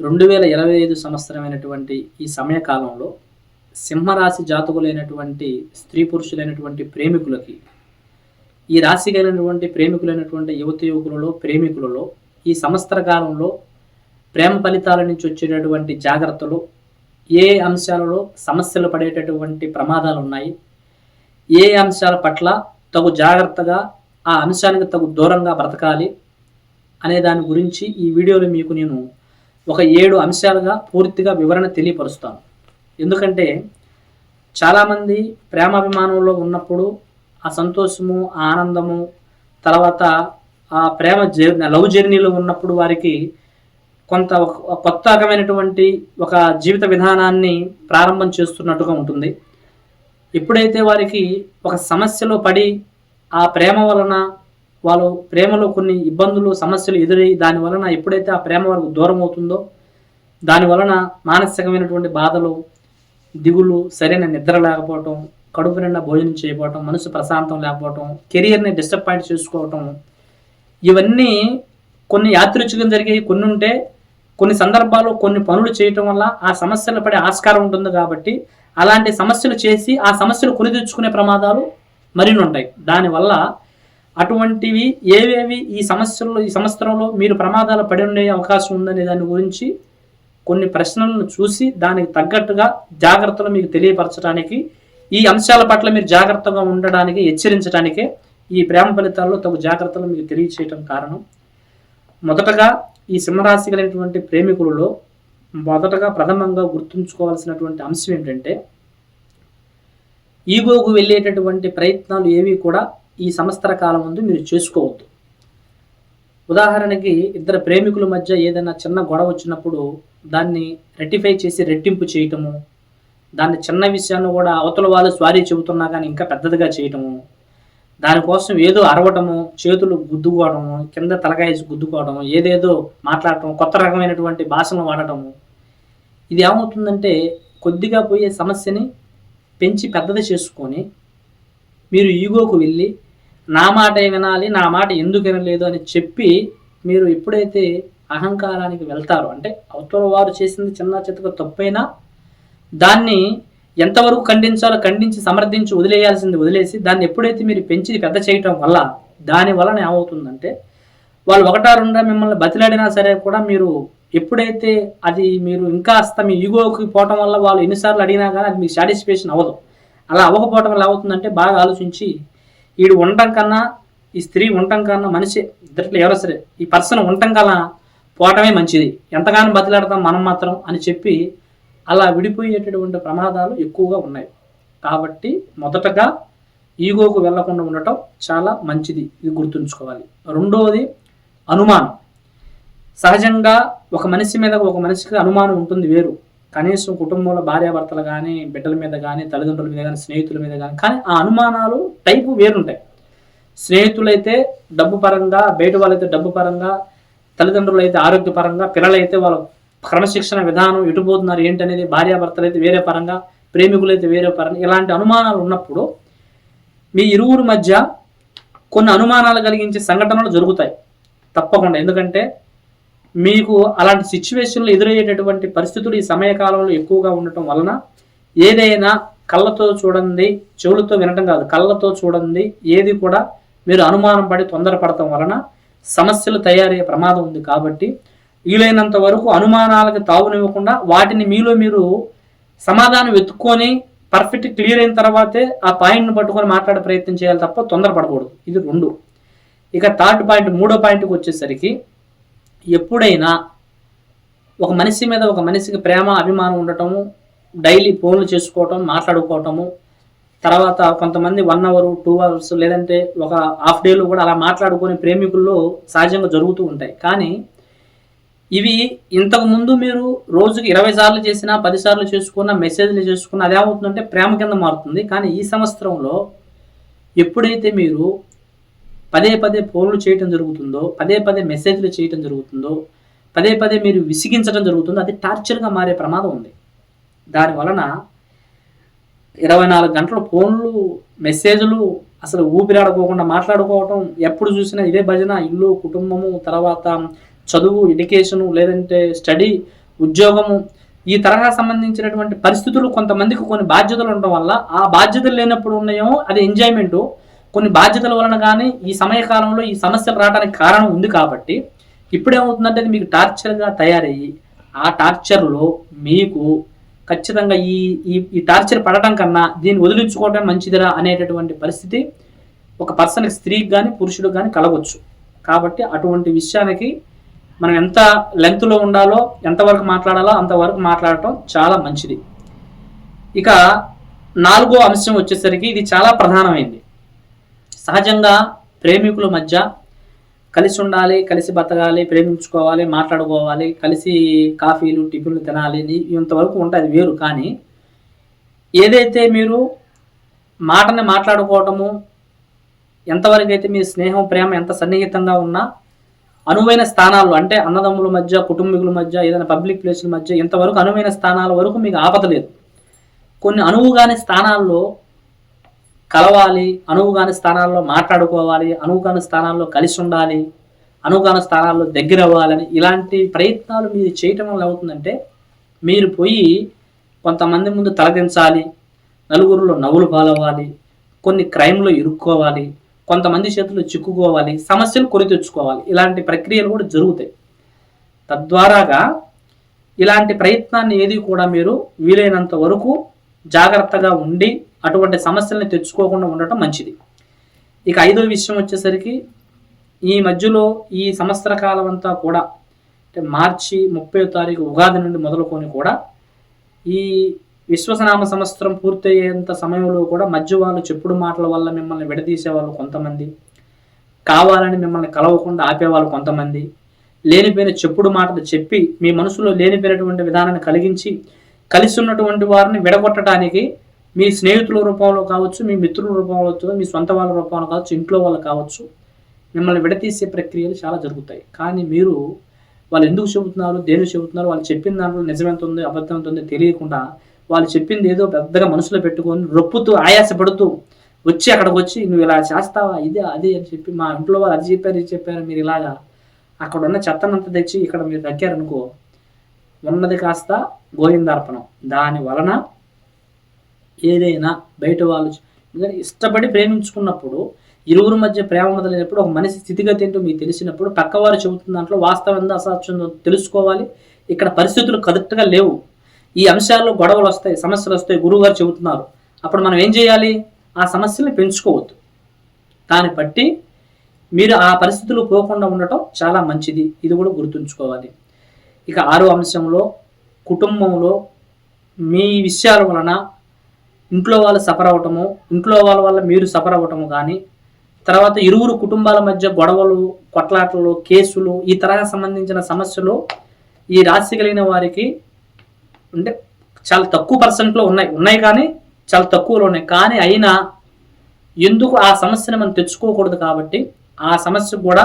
రెండు వేల ఇరవై ఐదు సంవత్సరమైనటువంటి ఈ సమయకాలంలో సింహరాశి జాతకులైనటువంటి స్త్రీ పురుషులైనటువంటి ప్రేమికులకి ఈ రాశి కలిగినటువంటి ప్రేమికులైనటువంటి యువత యువకులలో ప్రేమికులలో ఈ సంవత్సర కాలంలో ప్రేమ ఫలితాల నుంచి వచ్చేటటువంటి జాగ్రత్తలు ఏ అంశాలలో సమస్యలు పడేటటువంటి ప్రమాదాలు ఉన్నాయి ఏ అంశాల పట్ల తగు జాగ్రత్తగా ఆ అంశానికి తగు దూరంగా బ్రతకాలి అనే దాని గురించి ఈ వీడియోలో మీకు నేను ఒక ఏడు అంశాలుగా పూర్తిగా వివరణ తెలియపరుస్తాను ఎందుకంటే చాలామంది ప్రేమాభిమానంలో ఉన్నప్పుడు ఆ సంతోషము ఆ ఆనందము తర్వాత ఆ ప్రేమ జర్నీ లవ్ జర్నీలో ఉన్నప్పుడు వారికి కొంత ఒక కొత్త రకమైనటువంటి ఒక జీవిత విధానాన్ని ప్రారంభం చేస్తున్నట్టుగా ఉంటుంది. ఎప్పుడైతే వారికి ఒక సమస్యలో పడి ఆ ప్రేమ వలన వాళ్ళు ప్రేమలో కొన్ని ఇబ్బందులు సమస్యలు ఎదురై దాని వలన ఎప్పుడైతే ఆ ప్రేమ వరకు దూరం అవుతుందో దాని వలన మానసికమైనటువంటి బాధలు దిగులు సరైన నిద్ర లేకపోవటం కడుపు నిండా భోజనం చేయకపోవటం మనసు ప్రశాంతం లేకపోవటం కెరియర్ని డిస్టర్బాయింట్ చేసుకోవటం ఇవన్నీ కొన్ని యాదృచ్ఛికం జరిగేవి కొన్ని ఉంటే కొన్ని సందర్భాల్లో కొన్ని పనులు చేయటం వల్ల ఆ సమస్యలు పడే ఆస్కారం ఉంటుంది కాబట్టి అలాంటి సమస్యలు చేసి ఆ సమస్యలు కొని తెచ్చుకునే ప్రమాదాలు మరిన్ని ఉంటాయి. దానివల్ల అటువంటివి ఏవేవి ఈ సమస్యల్లో ఈ సంవత్సరంలో మీరు ప్రమాదాలు పడి ఉండే అవకాశం ఉందనే దాని గురించి కొన్ని ప్రశ్నలను చూసి దానికి తగ్గట్టుగా జాగ్రత్తలు మీకు తెలియపరచడానికి ఈ అంశాల పట్ల మీరు జాగ్రత్తగా ఉండడానికి హెచ్చరించడానికే ఈ ప్రేమ ఫలితాల్లో తగు జాగ్రత్తలు మీకు తెలియచేయటం కారణం. మొదటగా ఈ సింహరాశి కలిగినటువంటి ప్రేమికులలో మొదటగా ప్రథమంగా గుర్తుంచుకోవాల్సినటువంటి అంశం ఏంటంటే ఈగోకు వెళ్ళేటటువంటి ప్రయత్నాలు ఏవి కూడా ఈ సంవత్సర కాలం ముందు మీరు చేసుకోవద్దు. ఉదాహరణకి ఇద్దరు ప్రేమికుల మధ్య ఏదైనా చిన్న గొడవ వచ్చినప్పుడు దాన్ని రెటిఫై చేసి రెట్టింపు చేయటము దాన్ని చిన్న విషయాన్ని కూడా అవతల వాళ్ళు స్వారీ చెబుతున్నా కానీ ఇంకా పెద్దదిగా చేయటము దానికోసం ఏదో అరవటము చేతులు గుద్దుకోవడము కింద తలకాయ గుద్దుకోవడము ఏదేదో మాట్లాడటం కొత్త రకమైనటువంటి భాషను వాడటము. ఇది ఏమవుతుందంటే కొద్దిగా పోయే సమస్యని పెంచి పెద్దది చేసుకొని మీరు ఈగోకు వెళ్ళి నా మాట వినాలి నా మాట ఎందుకు వినలేదు అని చెప్పి మీరు ఎప్పుడైతే అహంకారానికి వెళ్తారో అంటే అవతల వారు చేసింది చిన్న చిత్తగా తప్పైనా దాన్ని ఎంతవరకు ఖండించాలో ఖండించి సమర్థించి వదిలేయాల్సింది వదిలేసి దాన్ని ఎప్పుడైతే మీరు పెంచి పెద్ద చేయటం వల్ల దాని వలన ఏమవుతుందంటే వాళ్ళు ఒకటా రెండా మిమ్మల్ని బతిలాడినా సరే కూడా మీరు ఎప్పుడైతే అది మీరు ఇంకా అస్త మీ ఈగోకి పోవటం వల్ల వాళ్ళు ఎన్నిసార్లు అడిగినా కానీ అది మీకు సాటిస్ఫాక్షన్ అవ్వదు. అలా అవ్వకపోవటం వల్ల అవుతుందంటే బాగా ఆలోచించి వీడు ఉండటం కన్నా ఈ స్త్రీ ఉండటం కన్నా మనిషి ఇద్దరిలో ఎవరో సరే ఈ పర్సన్ ఉండటం కన్నా పోవటమే మంచిది. ఎంతగానో బతిలాడతాం మనం మాత్రం అని చెప్పి అలా విడిపోయేటటువంటి ప్రమాదాలు ఎక్కువగా ఉన్నాయి. కాబట్టి మొదటగా ఈగోకు వెళ్ళకుండా ఉండటం చాలా మంచిది. ఇది గుర్తుంచుకోవాలి. రెండవది అనుమానం. సహజంగా ఒక మనిషి మీద ఒక మనిషికి అనుమానం ఉంటుంది వేరు. కనీసం కుటుంబంలో భార్యాభర్తలు కానీ బిడ్డల మీద కానీ తల్లిదండ్రుల మీద కానీ స్నేహితుల మీద కానీ కానీ ఆ అనుమానాలు టైపు వేరుంటాయి. స్నేహితులైతే డబ్బు పరంగా బయట వాళ్ళైతే డబ్బు పరంగా తల్లిదండ్రులు అయితే ఆరోగ్యపరంగా పిల్లలైతే వాళ్ళ క్రమశిక్షణ విధానం ఎటుపోతున్నారు ఏంటనేది భార్యాభర్తలు అయితే వేరే పరంగా ప్రేమికులైతే వేరే పరంగా ఇలాంటి అనుమానాలు ఉన్నప్పుడు మీ ఇరువురు మధ్య కొన్ని అనుమానాలు కలిగించే సంఘటనలు జరుగుతాయి. తప్పకుండా. ఎందుకంటే మీకు అలాంటి సిచ్యువేషన్లు ఎదురయ్యేటటువంటి పరిస్థితులు ఈ సమయకాలంలో ఎక్కువగా ఉండటం వలన ఏదైనా కళ్ళతో చూడండి చెవులతో వినటం కాదు కళ్ళతో చూడండి ఏది కూడా మీరు అనుమానం పడి తొందరపడటం వలన సమస్యలు తయారయ్యే ప్రమాదం ఉంది కాబట్టి వీలైనంత వరకు అనుమానాలకు తావునివ్వకుండా వాటిని మీలో మీరు సమాధానం వెతుక్కొని పర్ఫెక్ట్ క్లియర్ అయిన తర్వాతే ఆ పాయింట్ని పట్టుకొని మాట్లాడే ప్రయత్నం చేయాలి తప్ప తొందరపడకూడదు. ఇది రెండు. ఇక థర్డ్ పాయింట్ మూడో పాయింట్కి వచ్చేసరికి ఎప్పుడైనా ఒక మనిషి మీద ఒక మనిషికి ప్రేమ అభిమానం ఉండటము డైలీ ఫోన్లు చేసుకోవటం మాట్లాడుకోవటము తర్వాత కొంతమంది వన్ అవర్ టూ అవర్స్ లేదంటే ఒక హాఫ్ డేలో కూడా అలా మాట్లాడుకునే ప్రేమికుల్లో సహజంగా జరుగుతూ ఉంటాయి. కానీ ఇవి ఇంతకు ముందు మీరు రోజుకి ఇరవై సార్లు చేసినా పది సార్లు చేసుకున్న మెసేజ్లు చేసుకున్న అది ఏమవుతుందంటే ప్రేమ కింద మారుతుంది. కానీ ఈ సంవత్సరంలో ఎప్పుడైతే మీరు పదే పదే ఫోన్లు చేయటం జరుగుతుందో పదే పదే మెసేజ్లు చేయటం జరుగుతుందో పదే పదే మీరు విసిగించడం జరుగుతుందో అది టార్చర్గా మారే ప్రమాదం ఉంది. దాని వలన ఇరవై నాలుగు గంటలు ఫోన్లు మెసేజ్లు అసలు ఊపిరాడుకోకుండా మాట్లాడుకోవటం ఎప్పుడు చూసినా ఇదే భజన ఇల్లు కుటుంబము తర్వాత చదువు ఎడ్యుకేషను లేదంటే స్టడీ ఉద్యోగము ఈ తరహా సంబంధించినటువంటి పరిస్థితులు కొంతమందికి కొన్ని బాధ్యతలు ఉండటం వల్ల ఆ బాధ్యతలు లేనప్పుడు ఉన్నాయో అది ఎంజాయ్మెంటు కొన్ని బాధ్యతల వలన కానీ ఈ సమయకాలంలో ఈ సమస్యలు రావడానికి కారణం ఉంది కాబట్టి ఇప్పుడేమవుతుందంటే అది మీకు టార్చర్గా తయారయ్యి ఆ టార్చర్లో మీకు ఖచ్చితంగా ఈ ఈ టార్చర్ పడటం కన్నా దీన్ని వదిలించుకోవడం మంచిదిరా అనేటటువంటి పరిస్థితి ఒక పర్సన్కి స్త్రీకి కానీ పురుషుడికి కానీ కలగవచ్చు కాబట్టి అటువంటి విషయానికి మనం ఎంత లెంత్లో ఉండాలో ఎంతవరకు మాట్లాడాలో అంతవరకు మాట్లాడటం చాలా మంచిది. ఇక నాలుగో అంశం వచ్చేసరికి ఇది చాలా ప్రధానమైంది. సహజంగా ప్రేమికుల మధ్య కలిసి ఉండాలి కలిసి బతకాలి ప్రేమించుకోవాలి మాట్లాడుకోవాలి కలిసి కాఫీలు టిఫిన్లు తినాలి ఇంతవరకు ఉంటుంది వేరు. కానీ ఏదైతే మీరు మాటని మాట్లాడుకోవటము ఎంతవరకు అయితే మీ స్నేహం ప్రేమ ఎంత సన్నిహితంగా ఉన్నా అనువైన స్థానాలు అంటే అన్నదమ్ముల మధ్య కుటుంబీకుల మధ్య ఏదైనా పబ్లిక్ ప్లేసుల మధ్య ఇంతవరకు అనువైన స్థానాల వరకు మీకు ఆపద లేదు. కొన్ని అనువుగాని స్థానాల్లో కలవాలి అనువుగాని స్థానాల్లో మాట్లాడుకోవాలి అనువుగాని స్థానాల్లో కలిసి ఉండాలి అనువుగాని స్థానాల్లో దగ్గర అవ్వాలని ఇలాంటి ప్రయత్నాలు మీరు చేయటం వల్ల అవుతుందంటే మీరు పోయి కొంతమంది ముందు తలదించాలి నలుగురిలో నవ్వులు పాలవ్వాలి కొన్ని క్రైమ్లో ఇరుక్కోవాలి కొంతమంది చేతుల్లో చిక్కుకోవాలి సమస్యలు కొని తెచ్చుకోవాలి. ఇలాంటి ప్రక్రియలు కూడా జరుగుతాయి. తద్వారాగా ఇలాంటి ప్రయత్నాన్ని ఏది కూడా మీరు వీలైనంత వరకు జాగ్రత్తగా ఉండి అటువంటి సమస్యల్ని తెచ్చుకోకుండా ఉండటం మంచిది. ఇక ఐదో విషయం వచ్చేసరికి ఈ మధ్యలో ఈ సంవత్సర కాలం అంతా కూడా అంటే మార్చి ముప్పై తారీఖు ఉగాది నుండి మొదలుకొని కూడా ఈ విశ్వసనామ సంవత్సరం పూర్తయ్యేంత సమయంలో కూడా మధ్య వాళ్ళు చెప్పుడు మాటల వల్ల మిమ్మల్ని విడదీసే వాళ్ళు కొంతమంది. కావాలని మిమ్మల్ని కలవకుండా ఆపేవాళ్ళు కొంతమంది. లేనిపోయిన చెప్పుడు మాటలు చెప్పి మీ మనసులో లేనిపోయినటువంటి విధానాన్ని కలిగించి కలిసి ఉన్నటువంటి వారిని విడగొట్టడానికి మీ స్నేహితుల రూపంలో కావచ్చు మీ మిత్రుల రూపంలో కావచ్చు మీ సొంత వాళ్ళ రూపంలో కావచ్చు ఇంట్లో వాళ్ళు కావచ్చు మిమ్మల్ని విడతీసే ప్రక్రియలు చాలా జరుగుతాయి. కానీ మీరు వాళ్ళు ఎందుకు చెబుతున్నారు దేనికి చెబుతున్నారు వాళ్ళు చెప్పిన దాంట్లో నిజమెంత ఉంది అబద్ధం ఎంత ఉంది తెలియకుండా వాళ్ళు చెప్పింది ఏదో పెద్దగా మనసులో పెట్టుకొని రొప్పుతూ ఆయాసపడుతూ వచ్చి అక్కడికి వచ్చి నువ్వు ఇలా చేస్తావా? ఇదే అది అని చెప్పి మా ఇంట్లో వాళ్ళు అది చెప్పారు ఇది చెప్పారు మీరు ఇలాగా అక్కడ ఉన్న చెత్తనంతా తెచ్చి ఇక్కడ మీరు తగ్గారనుకో ఉన్నది కాస్త గోవిందార్పణం. దాని వలన ఏదైనా బయట వాళ్ళు ఎందుకంటే ఇష్టపడి ప్రేమించుకున్నప్పుడు ఇరువురు మధ్య ప్రేమ మొదలైనప్పుడు ఒక మనిషి స్థితిగతి ఏంటో మీకు తెలిసినప్పుడు పక్కవారు చెబుతున్న దాంట్లో వాస్తవం ఉందో తెలుసుకోవాలి. ఇక్కడ పరిస్థితులు కరెక్ట్గా లేవు. ఈ అంశాల్లో గొడవలు వస్తాయి సమస్యలు వస్తాయి గురువు గారు చెబుతున్నారు. అప్పుడు మనం ఏం చేయాలి? ఆ సమస్యల్ని పెంచుకోవద్దు. దాన్ని బట్టి మీరు ఆ పరిస్థితులు పోకుండా ఉండటం చాలా మంచిది. ఇది కూడా గుర్తుంచుకోవాలి. ఇక ఆరో అంశంలో కుటుంబంలో మీ విషయాల వలన ఇంట్లో వాళ్ళు సఫర్ అవ్వటము ఇంట్లో వాళ్ళ వల్ల మీరు సఫర్ అవ్వటము కానీ తర్వాత ఇరువురు కుటుంబాల మధ్య గొడవలు కొట్లాటలు కేసులు ఈ తరహా సంబంధించిన సమస్యలు ఈ రాశి కలిగిన వారికి అంటే చాలా తక్కువ పర్సెంట్లో ఉన్నాయి. ఉన్నాయి కానీ చాలా తక్కువలో ఉన్నాయి. కానీ అయినా ఎందుకు ఆ సమస్యను మనం తెచ్చుకోకూడదు కాబట్టి ఆ సమస్య కూడా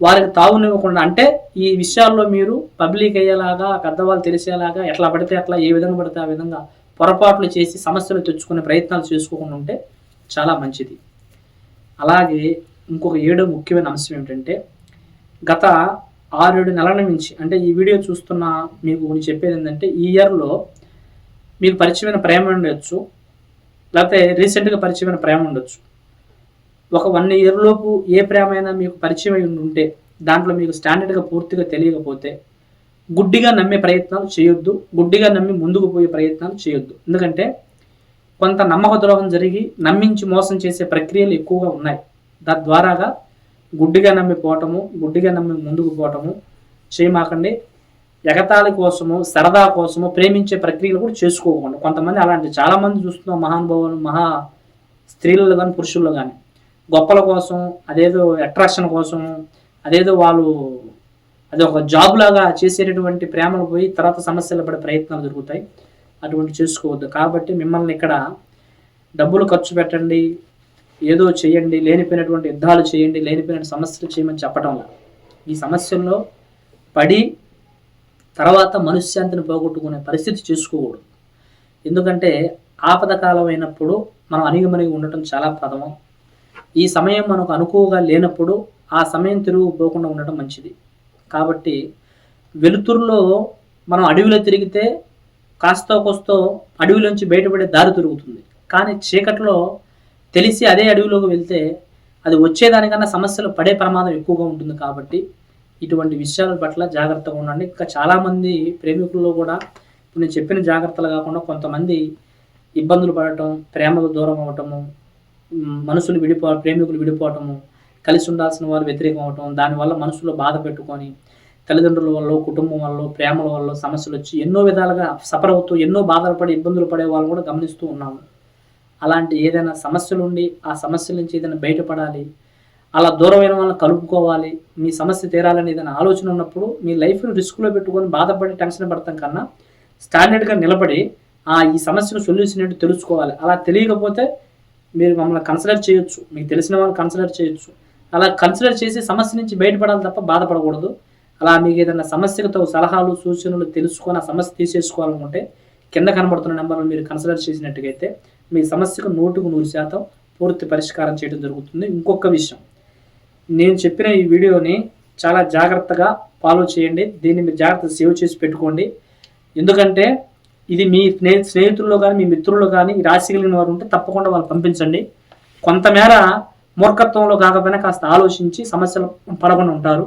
వారికి తావునివ్వకుండా అంటే ఈ విషయాల్లో మీరు పబ్లిక్ అయ్యేలాగా పెద్దవాళ్ళు తెలిసేలాగా ఎట్లా పడితే అట్లా ఏ విధంగా పడితే ఆ విధంగా పొరపాట్లు చేసి సమస్యలు తెచ్చుకునే ప్రయత్నాలు చేసుకోకుండా ఉంటే చాలా మంచిది. అలాగే ఇంకొక ఏడో ముఖ్యమైన అంశం ఏమిటంటే గత ఆరేడు నెలల నుంచి అంటే ఈ వీడియో చూస్తున్న మీకు కొన్ని చెప్పేది ఏంటంటే ఈ ఇయర్లో మీకు పరిచయమైన ప్రేమ ఉండొచ్చు లేకపోతే రీసెంట్గా పరిచయమైన ప్రేమ ఉండొచ్చు. ఒక వన్ ఇయర్ లోపు ఏ ప్రేమ అయినా మీకు పరిచయం అయి ఉంటే దాంట్లో మీకు స్టాండర్డ్గా పూర్తిగా తెలియకపోతే గుడ్డిగా నమ్మే ప్రయత్నాలు చేయొద్దు గుడ్డిగా నమ్మి ముందుకు పోయే ప్రయత్నాలు చేయొద్దు. ఎందుకంటే కొంత నమ్మక ద్రోహం జరిగి నమ్మించి మోసం చేసే ప్రక్రియలు ఎక్కువగా ఉన్నాయి. తద్వారాగా గుడ్డిగా నమ్మి పోవటము గుడ్డిగా నమ్మి ముందుకు పోవటము చేయమాకండి ఎగతాళి కోసము సరదా కోసము ప్రేమించే ప్రక్రియలు కూడా చేసుకోకుండా కొంతమంది అలాంటి చాలామంది చూస్తున్నాం మహానుభావులు మహా స్త్రీలలో కానీ పురుషుల్లో కానీ గొప్పల కోసం అదేదో అట్రాక్షన్ కోసం అదేదో వాళ్ళు అది ఒక జాబ్ లాగా చేసేటటువంటి ప్రేమలు పోయి తర్వాత సమస్యలు పడే ప్రయత్నాలు జరుగుతాయి. అటువంటి చేసుకోవద్దు. కాబట్టి మిమ్మల్ని ఇక్కడ డబ్బులు ఖర్చు పెట్టండి ఏదో చేయండి లేనిపోయినటువంటి యుద్ధాలు చేయండి లేనిపోయిన సమస్యలు చేయమని చెప్పడం ఈ సమస్యల్లో పడి తర్వాత మనశ్శాంతిని పోగొట్టుకునే పరిస్థితి చేసుకోకూడదు. ఎందుకంటే ఆపద కాలం అయినప్పుడు మనం అణిగిమణిగి ఉండటం చాలా ప్రథమం. ఈ సమయం మనకు అనుకువగా లేనప్పుడు ఆ సమయం తిరుగు పోకుండా ఉండటం మంచిది. కాబట్టి వెలుతురులో మనం అడవిలో తిరిగితే కాస్తో కోస్తో అడవిలోంచి బయటపడే దారి దొరుకుతుంది. కానీ చీకట్లో తెలిసి అదే అడవిలోకి వెళ్తే అది వచ్చేదానికన్నా సమస్యలు పడే ప్రమాదం ఎక్కువగా ఉంటుంది కాబట్టి ఇటువంటి విషయాల పట్ల జాగ్రత్తగా ఉండండి. ఇంకా చాలామంది ప్రేమికుల్లో కూడా ఇప్పుడు నేను చెప్పిన జాగ్రత్తలు కాకుండా కొంతమంది ఇబ్బందులు పడటం ప్రేమకు దూరం అవ్వటము మనసులు విడిపో ప్రేమికులు విడిపోవటము కలిసి ఉండాల్సిన వారు వ్యతిరేకం అవటం దానివల్ల మనసులో బాధ పెట్టుకొని తల్లిదండ్రుల వల్ల కుటుంబం వల్ల ప్రేమల వల్ల సమస్యలు వచ్చి ఎన్నో విధాలుగా సఫర్ అవుతూ ఎన్నో బాధలు పడి ఇబ్బందులు పడే వాళ్ళు కూడా గమనిస్తూ ఉన్నాము. అలాంటి ఏదైనా సమస్యలు ఉండి ఆ సమస్యల నుంచి ఏదైనా బయటపడాలి అలా దూరమైన వాళ్ళని కలుపుకోవాలి మీ సమస్య తీరాలని ఏదైనా ఆలోచన ఉన్నప్పుడు మీ లైఫ్ను రిస్క్లో పెట్టుకొని బాధపడి టెన్షన్ పడతాం కన్నా స్టాండర్డ్గా నిలబడి ఆ ఈ సమస్యను సొల్యూషన్ ఏంటో తెలుసుకోవాలి. అలా తెలియకపోతే మీరు మమ్మల్ని కన్సిడర్ చేయొచ్చు. మీకు తెలిసిన వాళ్ళు కన్సిడర్ చేయొచ్చు. అలా కన్సిడర్ చేసి సమస్య నుంచి బయటపడాలి తప్ప బాధపడకూడదు. అలా మీకు ఏదైనా సమస్యలతో సలహాలు సూచనలు తెలుసుకొని ఆ సమస్య తీసేసుకోవాలనుకుంటే కింద కనబడుతున్న నెంబర్ను మీరు కన్సిడర్ చేసినట్టుగైతే మీ సమస్యకు నూటుకు నూరు శాతం పూర్తి పరిష్కారం చేయడం జరుగుతుంది. ఇంకొక విషయం నేను చెప్పిన ఈ వీడియోని చాలా జాగ్రత్తగా ఫాలో చేయండి. దీన్ని మీరు జాగ్రత్త సేవ్ చేసి పెట్టుకోండి. ఎందుకంటే ఇది మీ స్నేహి స్నేహితుల్లో కానీ మీ మిత్రుల్లో కానీ రాశి కలిగిన వారు ఉంటే తప్పకుండా వాళ్ళు పంపించండి. కొంతమేర మూర్ఖత్వంలో కాకపోయినా కాస్త ఆలోచించి సమస్యలు పడకుండా ఉంటారు.